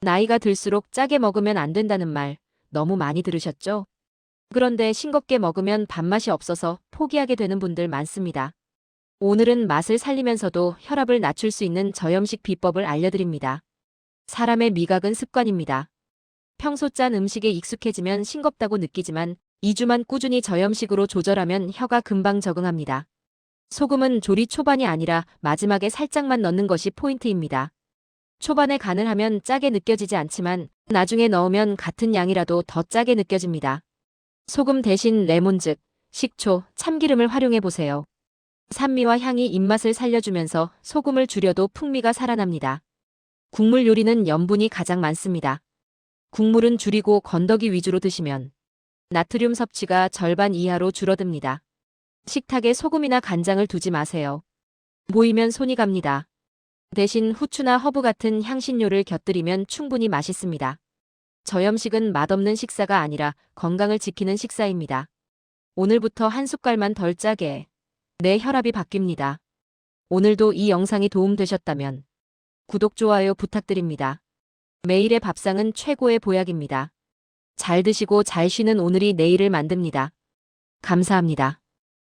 나이가 들수록 짜게 먹으면 안 된다는 말 너무 많이 들으셨죠? 그런데 싱겁게 먹으면 밥맛이 없어서 포기하게 되는 분들 많습니다. 오늘은 맛을 살리면서도 혈압을 낮출 수 있는 저염식 비법을 알려드립니다. 사람의 미각은 습관입니다. 평소 짠 음식에 익숙해지면 싱겁다고 느끼지만 2주만 꾸준히 저염식으로 조절하면 혀가 금방 적응합니다. 소금은 조리 초반이 아니라 마지막에 살짝만 넣는 것이 포인트입니다. 초반에 간을 하면 짜게 느껴지지 않지만 나중에 넣으면 같은 양이라도 더 짜게 느껴집니다. 소금 대신 레몬즙, 식초, 참기름을 활용해 보세요. 산미와 향이 입맛을 살려주면서 소금을 줄여도 풍미가 살아납니다. 국물 요리는 염분이 가장 많습니다. 국물은 줄이고 건더기 위주로 드시면 나트륨 섭취가 절반 이하로 줄어듭니다. 식탁에 소금이나 간장을 두지 마세요. 보이면 손이 갑니다. 대신 후추나 허브 같은 향신료를 곁들이면 충분히 맛있습니다. 저염식은 맛없는 식사가 아니라 건강을 지키는 식사입니다. 오늘부터 한 숟갈만 덜 짜게 내 혈압이 바뀝니다. 오늘도 이 영상이 도움되셨다면 구독, 좋아요 부탁드립니다. 매일의 밥상은 최고의 보약입니다. 잘 드시고 잘 쉬는 오늘이 내일을 만듭니다. 감사합니다.